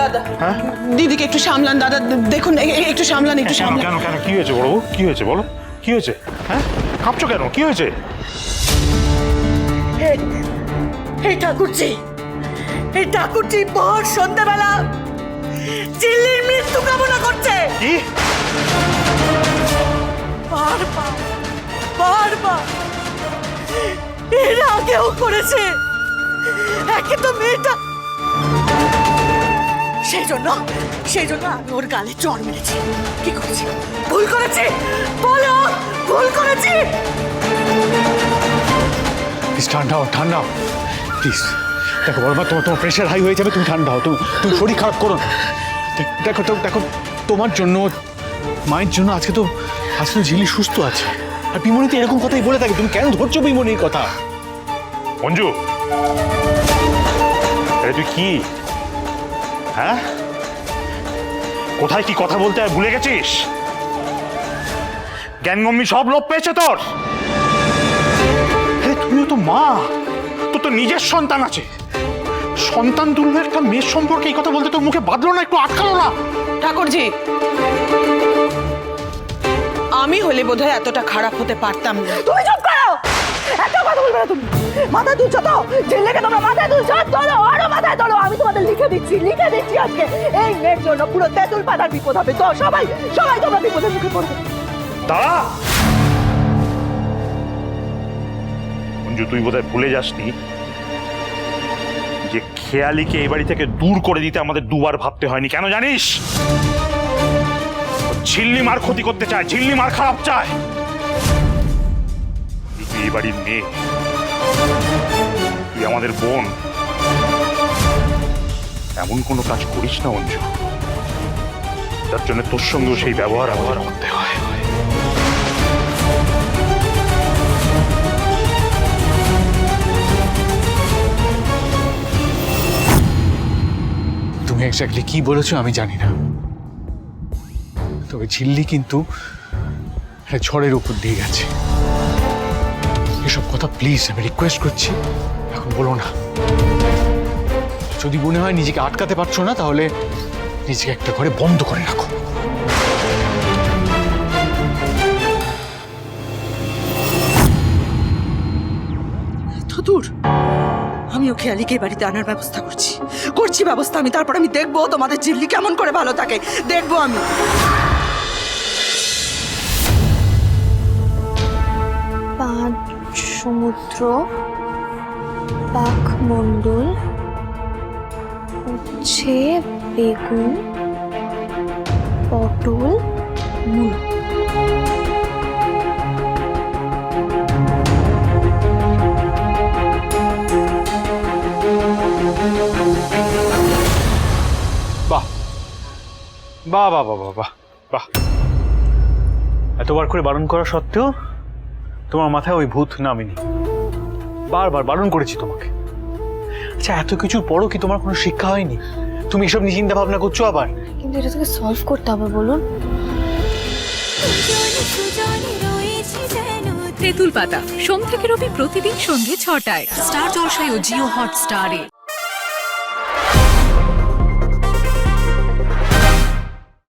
দাদা। হ্যাঁ? দিদিকে একটু সামলান দাদা। দেখুন একটু সামলান একটু কেন সামলান। কেন কেন কি হয়েছে বড়বাবু? কি হয়েছে বলো? কি হয়েছে? হ্যাঁ? কাঁপছো কেন? কি হয়েছে? এই ঠাকুরজি এই ঠাকুরজি ভোর সন্ধ্যাবেলা চিল্লির মৃত্যু কামনা করছে। কি? বারবার বারবার এর আগেও করেছে। একে তো মেয়েটা জন্য সেই জন্য আমি ওর গালে চড় মেরেছি। কি করেছি? ভুল করেছি? বলো ভুল করেছি? প্লিজ ঠান্ডা হও ঠান্ডা হও প্লিজ দেখো বলবা তোমার তোমার প্রেশার হাই হয়ে যাবে তুমি ঠান্ডা হও তুমি তুমি শরীর খারাপ করো না। দেখো তো দেখো তোমার জন্য মায়ের জন্য আজকে তো আজকে তো ঝিলি সুস্থ আছে। আর বিমনি তো এরকম কথাই বলে থাকে তুমি কেন ধরছো বিমনির কথা? মঞ্জু আরে তুই কি? হ্যাঁ? কোথায় কি কথা বলতে হয় ভুলে গেছিস? জ্ঞানগম্যি সব লোপ পেয়েছে তোর। আরে তুমিও তো মা। তোর তো নিজের সন্তান আছে। সন্তান তুলবে একটা মেয়ের সম্পর্কে এই কথা বলতে তোর মুখে বাঁধলো না একটু আটকালো না। ঠাকুরজি আমি হলে বোধহয় এতটা খারাপ হতে পারতাম না। তুমি চুপ করো! এত কথা বলবে না তুমি। মাথায় তুলছো তো? ছেলেকে তোমরা মাথায় তুলছো দিচ্ছি, লিখে দিচ্ছি আজকে। এই মেয়ের জন্য পুরো তেঁতুল বিপদ হবে। তো সবাই সবাই তোমরা মুখে পড়বে দাঁড়া। মঞ্জু, তুই বোধহয় ভুলে যাসনি যে খেয়ালিকে এই বাড়ি থেকে দূর করে দিতে আমাদের দুবার ভাবতে হয়নি। কেন জানিস? ঝিল্লি মার ক্ষতি করতে চায়, ঝিল্লি মার খারাপ চায়। এই বাড়ির মেয়ে। আমাদের বোন। এমন কোনো কাজ করিস না, অঞ্জু। তার জন্য তোর সঙ্গেও সেই ব্যবহার আমাদের করতে হয়। তুমি এক্স্যাক্টলি কি বলেছ আমি জানি না। তবে ঝিল্লি কিন্তু একটা ঝড়ের উপর দিয়ে গেছে। এসব কথা প্লিজ আমি রিকোয়েস্ট করছি। এখন বলো না। যদি মনে হয় নিজেকে আটকাতে পারছ না তাহলে নিজেকে একটা ঘরে বন্ধ করে রাখো। ধুতুর আমিও খেয়ালিকে বাড়িতে আনার ব্যবস্থা করছি। করছি ব্যবস্থা আমি তারপর আমি দেখব তোমাদের চিল্লি কেমন করে ভালো থাকে। দেখব আমি। পাঁচ সমুদ্র পাখমণ্ডল উচ্ছে বেগুন, পটল, মূলো। বাহ বাহ বাহ বাহ বাহ বাহ। এতবার করে বারণ করা সত্ত্বেও তোমার মাথায় ওই ভূত নামেনি। বারবার বারণ করেছি তোমাকে। আচ্ছা এত কিছু পড়ো কি তোমার কোনো শিক্ষা হয়নি? তুমি এসব নিয়ে চিন্তা ভাবনা করছ আবার? কিন্তু এটা তোকে সলভ করতে হবে বলুন। তেঁতুল পাতা সোম থেকে রবি প্রতিদিন সন্ধ্যে ছটায়। স্টার জলসায় ও জিও হটস্টারে।